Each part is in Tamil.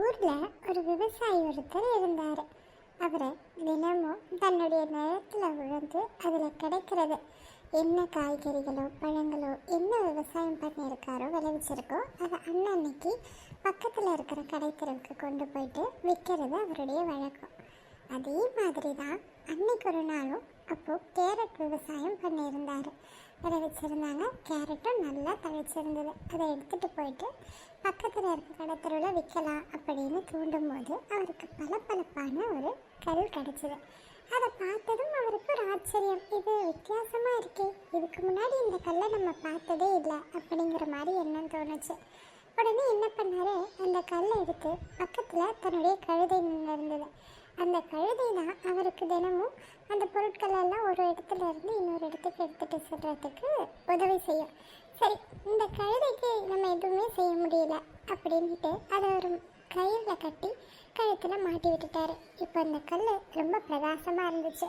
ஊரில் ஒரு விவசாயி ஒருத்தர் இருந்தார். அவர் தினமும் தன்னுடைய நிலத்தில் விழுந்து அதில் கிடைக்கிறது. என்ன காய்கறிகளோ பழங்களோ என்ன விவசாயம் பண்ணியிருக்காரோ விளைவிச்சிருக்கோ அதை அன்னன்னைக்கு பக்கத்தில் இருக்கிற கடைத்தெருவுக்கு கொண்டு போயிட்டு விற்கிறது அவருடைய வழக்கம். அதே மாதிரி தான் அன்னைக்கு ஒரு நாளும் அப்போது கேரட் விவசாயம் பண்ணியிருந்தார். விளைவிச்சிருந்தாங்க. கேரட்டும் நல்லா தழைச்சிருந்தது. அதை எடுத்துகிட்டு போயிட்டு பக்கத்தில் இருக்க கடத்தருவில் விற்கலாம் அப்படின்னு தூண்டும் போது அவருக்கு பளபளப்பான ஒரு கல் கிடச்சிது. அதை பார்த்ததும் அவருக்கு ஒரு ஆச்சரியம். இது வித்தியாசமாக இருக்கே. இதுக்கு முன்னாடி இந்த கல்லை நம்ம பார்த்ததே இல்லை அப்படிங்கிற மாதிரி எண்ணம் தோணுச்சு. உடனே என்ன பண்ணாரு? அந்த கல்லை எடுத்து பக்கத்தில் தன்னுடைய கழுதை நின்று இருந்தது அந்த கழுதை தான் அவருக்கு தினமும் அந்த பொருட்கள் எல்லாம் ஒரு இடத்துல இருந்து இன்னொரு இடத்துக்கு எடுத்துகிட்டு செல்றதுக்கு உதவி செய்யும். சரி இந்த கழுதைக்கு நம்ம எதுவுமே செய்ய முடியல அப்படின்ட்டு அதை ஒரு கயிறில் கட்டி கழுத்தில் மாட்டி விட்டுட்டாரு. இப்போ அந்த கல் ரொம்ப பிரகாசமாக இருந்துச்சு.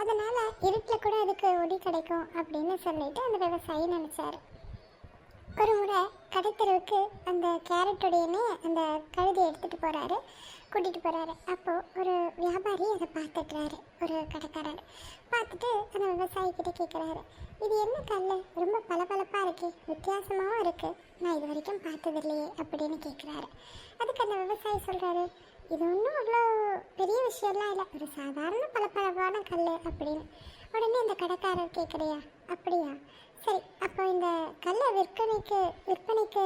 அதனால் இருட்டில் கூட அதுக்கு ஒடி கிடைக்கும் அப்படின்னு சொல்லிட்டு அந்த விவசாயி நினச்சாரு. ஒரு முறை கடைத்தெருவுக்கு அந்த கேரட்டுடையனே அந்த கழுதை எடுத்துகிட்டு போகிறாரு கூட்டிகிட்டு போகிறாரு அப்போது ஒரு வியாபாரி அதை பார்த்துட்றாரு. ஒரு கடைக்காரர். பார்த்துட்டு அந்த விவசாயிக்கிட்ட கேட்குறாரு இது என்ன கல்? ரொம்ப பளபளப்பாக இருக்குது வித்தியாசமாகவும் இருக்குது நான் இது வரைக்கும் பார்த்ததில்லையே அப்படின்னு கேட்குறாரு அதுக்கு அந்த விவசாயி சொல்கிறாரு இது ஒன்றும் அவ்வளோ பெரிய விஷயம்லாம் இல்லை. ஒரு சாதாரண பளபளப்பான கல் அப்படின்னு. உடனே அந்த கடைக்காரர் கேட்குறியா அப்படியா? சரி அப்போ இந்த கல்லை விற்பனைக்கு விற்பனைக்கு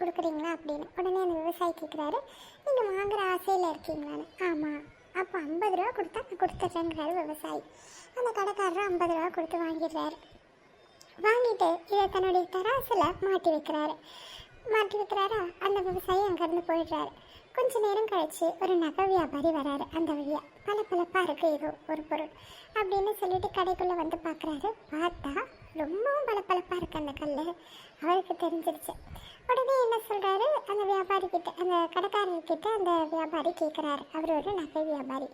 கொடுக்குறீங்களா அப்படின்னு. உடனே அந்த விவசாயி கேட்குறாரு நீங்கள் வாங்குற ஆசையில் இருக்கீங்களான்னு. ஆமாம் அப்போ ஐம்பது ரூபா கொடுத்தா நான் கொடுத்துட்றேங்கிறாரு விவசாயி. அந்த கடைக்காரரும் ஐம்பது ரூபா கொடுத்து வாங்கிடுறாரு. வாங்கிட்டு இதை தன்னுடைய தராசில் மாட்டி வைக்கிறாரு. மாட்டிருக்கிறாரா அந்த விவசாயி அங்கேருந்து போயிடுறாரு. கொஞ்ச நேரம் கழிச்சு ஒரு நகை வியாபாரி வராரு. அந்த வழியா பல பளபளப்பாக இருக்கு ஏதோ ஒரு பொருள் அப்படின்னு சொல்லிட்டு கடைக்குள்ளே வந்து பார்க்குறாரு பார்த்தா ரொம்பவும் பளபளப்பாக இருக்கு அந்த கல் அவருக்கு தெரிஞ்சிருச்சு. உடனே என்ன சொல்கிறாரு அந்த வியாபாரி கிட்ட அந்த கடைக்காரர்கிட்ட அந்த வியாபாரி கேட்குறாரு அவர் ஒரு நகை வியாபாரி.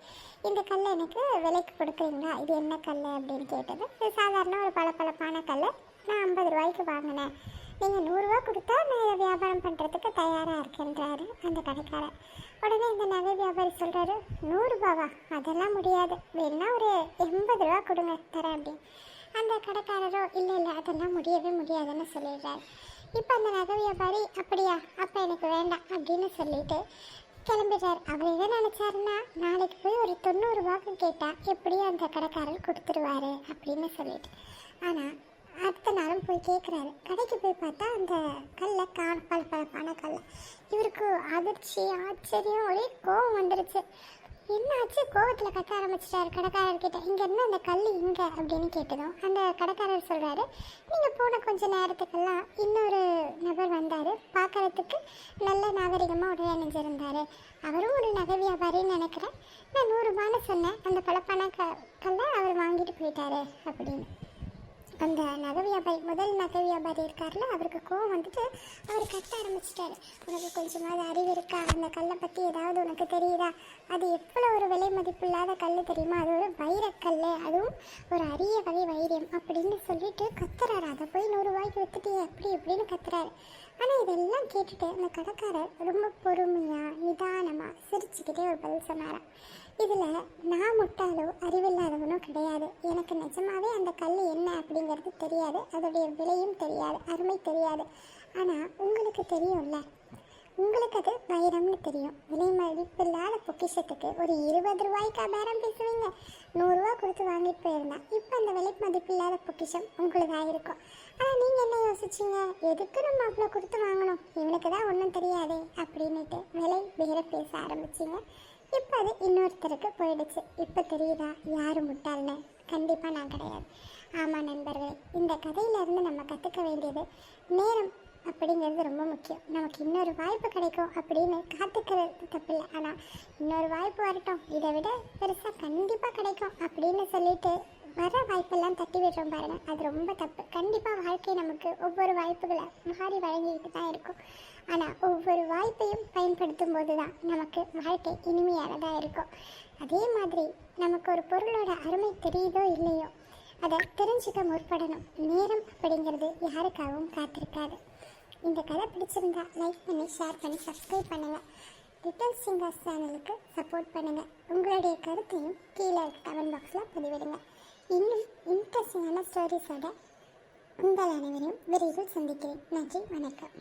இந்த கல் எனக்கு விலைக்கு கொடுக்குறீங்களா? இது என்ன கல் அப்படின்னு கேட்டது. சாதாரண ஒரு பளபளப்பான கல் நான் ஐம்பது ரூபாய்க்கு வாங்கினேன். நீங்கள் நூறுரூவா கொடுத்தா நான் வியாபாரம் பண்ணுறதுக்கு தயாராக இருக்கேன்றாரு அந்த கடைக்காரர். உடனே இந்த நகை வியாபாரி சொல்கிறாரு நூறுரூபாவா? அதெல்லாம் முடியாது. வேணா ஒரு எண்பது ரூபா கொடுங்க தரேன் அப்படின்னு. அந்த கடைக்காரரோ இல்லை இல்லை அதெல்லாம் முடியவே முடியாதுன்னு சொல்லிடுறாரு. இப்போ அந்த நகை வியாபாரி அப்படியா? அப்போ எனக்கு வேண்டாம் அப்படின்னு சொல்லிட்டு கிளம்பிடுறாரு. அவர் எதை நினச்சாருன்னா நாளைக்கு போய் ஒரு தொண்ணூறுரூவாக்கு கேட்டால் எப்படியும் அந்த கடைக்காரர் கொடுத்துருவாரு அப்படின்னு சொல்லிட்டு. ஆனால் அடுத்த நாளும் போய் கேட்குறாரு கடைக்கு போய் பார்த்தா அந்த கல்லை காண பழப்பான கல்லை. இவருக்கு அதிர்ச்சி ஆச்சரியம் ஒரே கோவம் வந்துருச்சு. என்னாச்சு? கோவத்தில் கத்த ஆரம்பிச்சிட்டாரு கடைக்காரர்கிட்ட. இங்கே அந்த கல் இங்கே அப்படின்னு கேட்டதும் அந்த கடைக்காரர் சொல்கிறாரு நீங்கள் போன கொஞ்ச நேரத்துக்கெல்லாம் இன்னொரு நபர் வந்தார். பார்க்கறதுக்கு நல்ல நாகரிகமாக உடை அணிஞ்சிருந்தார் அவரும் ஒரு நகை வியாபாரின்னு நினைக்கிறேன். நான் நூறுரூபான்னு சொன்னேன். அந்த பழப்பான க கல்லை அவர் வாங்கிட்டு போயிட்டாரு அப்படின்னு. அந்த நகை வியாபாரி முதல் நகை வியாபாரி இருக்கார்ல அவருக்கு கோவம் வந்துட்டு அவர் கத்த ஆரம்பிச்சிட்டாரு. உனக்கு கொஞ்சமாவது அறிவு இருக்கா? அந்த கல்லை பற்றி ஏதாவது உனக்கு தெரியுதா? அது எவ்வளோ ஒரு விலை மதிப்பில்லாத கல் தெரியுமா? அது ஒரு வைரக்கல் அதுவும் ஒரு அரிய வகை வைரியம் அப்படின்னு சொல்லிட்டு கத்துறாரு. அதை போய் நூறுரூவாய்க்கு வித்துட்டு அப்படி இப்படின்னு கத்துறாரு. ஆனால் இதெல்லாம் கேட்டுட்டு அந்த கடைக்காரர் ரொம்ப பொறுமையாக இதாக சிரிச்சுக்கிட்டே ஒரு பதில் சொன்னாராம் இதில் நான் முட்டாளோ அறிவில்லாதவனும் கிடையாது. எனக்கு நிஜமாவே அந்த கல் என்ன அப்படிங்கிறது தெரியாது. அதோடைய விலையும் தெரியாது. அருமை தெரியாது. ஆனால் உங்களுக்கு தெரியும்ல? உங்களுக்கு அது வைரம்னு தெரியும். விலை மதிப்பில்லாத பொக்கிஷத்துக்கு ஒரு இருபது ரூபாய்க்கா பேரம் பேசுவீங்க? நூறுரூவா கொடுத்து வாங்கிட்டு போயிருந்தா இப்போ அந்த விலை மதிப்பில்லாத பொக்கிஷம் உங்களுதாக இருக்கும். ஆனால் நீங்கள் என்ன யோசிச்சீங்க? எதுக்கு நம்ம அவ்வளோ கொடுத்து வாங்கணும்? இவனுக்கு தான் ஒன்றும் தெரியாது அப்படின்னுட்டு விலை வேற பேச ஆரம்பிச்சிங்க. இப்போ அது இன்னொருத்தருக்கு போயிடுச்சு. இப்போ தெரியுதா? யார் முட்டாள்னு? கண்டிப்பாக நான் கிடையாது. ஆமாம் நண்பர்களே இந்த கதையிலேருந்து நம்ம கற்றுக்க வேண்டியது நேரம் அப்படிங்கிறது ரொம்ப முக்கியம். நமக்கு இன்னொரு வாய்ப்பு கிடைக்கும் அப்படின்னு காத்துக்கிறது தப்பில்லை. ஆனால் இன்னொரு வாய்ப்பு வரட்டும். இதை விட பெருசாக கண்டிப்பாக கிடைக்கும் அப்படின்னு சொல்லிட்டு வர வாய்ப்பெல்லாம் தட்டி விடுறோம் பாருங்க. அது ரொம்ப தப்பு. கண்டிப்பாக வாழ்க்கை நமக்கு ஒவ்வொரு வாய்ப்புகளை மாறி வழங்கிக்கிட்டு தான் இருக்கும். ஆனால் ஒவ்வொரு வாய்ப்பையும் பயன்படுத்தும் போது தான் நமக்கு வாழ்க்கை இனிமையானதாக இருக்கும். அதே மாதிரி நமக்கு ஒரு பொருளோட அருமை தெரியுதோ இல்லையோ அதை தெரிஞ்சுக்க முற்படணும். நேரம் அப்படிங்கிறது யாருக்காகவும் காத்திருக்காது. இந்த கதை பிடிச்சிருந்தா லைக் பண்ணி ஷேர் பண்ணி சப்ஸ்கிரைப் பண்ணுங்கள் லிட்டில் சிங்கர்ஸ் சேனலுக்கு சப்போர்ட் பண்ணுங்கள் உங்களுடைய கருத்தையும் கீழே கமெண்ட் பாக்ஸில் பதிவிடுங்க. இன்னும் இன்ட்ரெஸ்டிங்கான ஸ்டோரிஸோட உங்கள் அனைவரையும் விரைவில் சந்திக்கிறேன். நன்றி வணக்கம்.